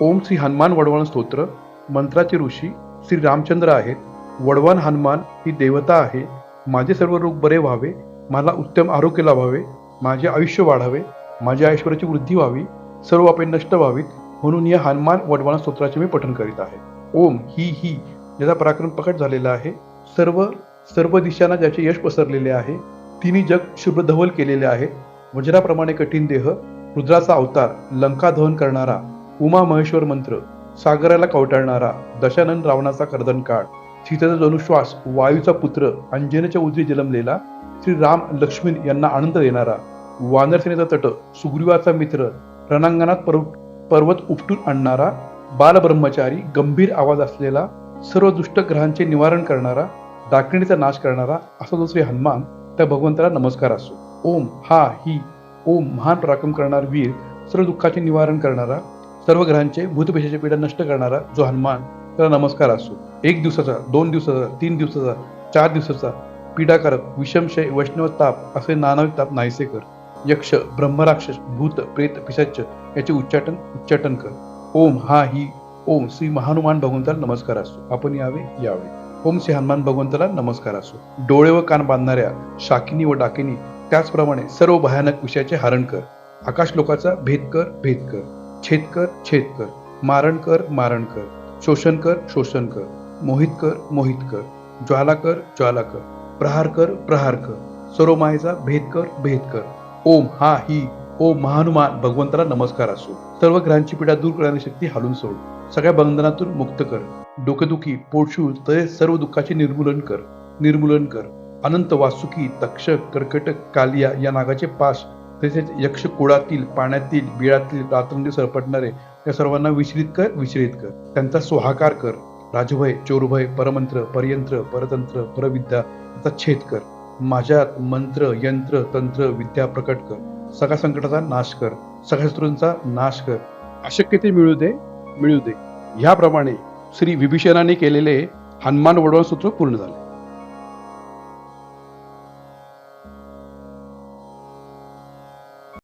ओम श्री हनुमान वडवण स्तोत्र मंत्राचे ऋषी श्री रामचंद्र आहेत. वडवान हनुमान ही देवता आहे. माझे सर्व रोग बरे व्हावे मला उत्तम आरोग्य लाभावे माझे आयुष्य वाढावे माझ्या ऐश्वर्याची वृद्धी व्हावी सर्व आपले नष्ट व्हावीत म्हणून या हनुमान वडवान स्तोत्राचे मी पठण करीत आहे. ओम ही ही ज्याचा पराक्रम प्रकट झालेला आहे. सर्व सर्व दिशांना ज्याचे यश पसरलेले आहे तिन्ही जग शुभ्रधवल केलेले आहे. वज्राप्रमाणे कठीण देह रुद्राचा अवतार लंका दहन करणारा उमा महेश्वर मंत्र. सागराला कवटाळणारा दशानन रावणाचा कर्दन काळ. सीतेचा जनुश्वास वायूचा पुत्र अंजनेच्या उजवी जन्मलेला श्री राम लक्ष्मण यांना आनंद देणारा वानरसेनेचा तट सुग्रीवाचा मित्र रणांगणात पर्व पर्वत उपटून आणणारा बालब्रह्मचारी गंभीर आवाज असलेला सर्व दुष्ट ग्रहांचे निवारण करणारा दाखिणीचा नाश करणारा असा जो श्री हनुमान त्या भगवंताला नमस्कार असो. ओम हा ही ओम महान पराक्रम करणार वीर सर्व दुःखाचे निवारण करणारा सर्व ग्रहांचे भूतपेशाचे पीडा नष्ट करणारा जो हनुमान त्याला नमस्कार असो. एक दिवसाचा दोन दिवसाचा तीन दिवसाचा चार दिवसाचा पीडाकारक विषमशय वैष्णव ताप असे नानाविक ताप नाहीसे कर. यक्ष ब्रह्मराक्षस भूत प्रेत पिशाच याचे उच्चाटन उच्चाटन कर. ओम हा ही ओम श्री महानुमान भगवंताला नमस्कार असो. आपण यावे यावे. ओम श्री हनुमान भगवंताला नमस्कार असो. डोळे व कान बांधणाऱ्या शाकिनी व डाकिनी त्याचप्रमाणे सर्व भयानक विषयाचे हरण कर. आकाश लोकाचा भेद कर भेद कर. छेद कर छेद कर मारण कर मारण कर शोषण कर शोषण कर मोहित कर मोहित कर ज्वाला कर ज्वाला कर प्रहार कर प्रहार कर सर्व मायेचा भेद कर भेद कर ओम हा ही ओम महानुमान भगवंताला नमस्कार असो. सर्व ग्रहांची पीडा दूर करण्याची शक्ती हालून सोड. सगळ्या बंधनातून मुक्त कर. डोकेदुखी पोटशूळ तसेच सर्व दुःखाचे निर्मूलन कर. निर्मूलन कर. अनंत वासुकी तक्षक कर्कटक कालिया या नागाचे पाश तसेच यक्ष कुळातील पाण्यातील बिळातील रात्रंदी सरपटणारे या सर्वांना विचलित कर विचलित कर. त्यांचा सोहाकार कर. राजभय चोरभय परमंत्र परयंत्र परतंत्र परविद्या याचा छेद कर. माझ्यात मंत्र यंत्र तंत्र विद्या प्रकट कर. सगळ्या संकटाचा नाश कर. सगळ्या शत्रूंचा नाश कर. अशक्य ते मिळू दे मिळू दे. ह्याप्रमाणे श्री विभीषणाने केलेले हनुमान वडवण सूत्र पूर्ण झाले.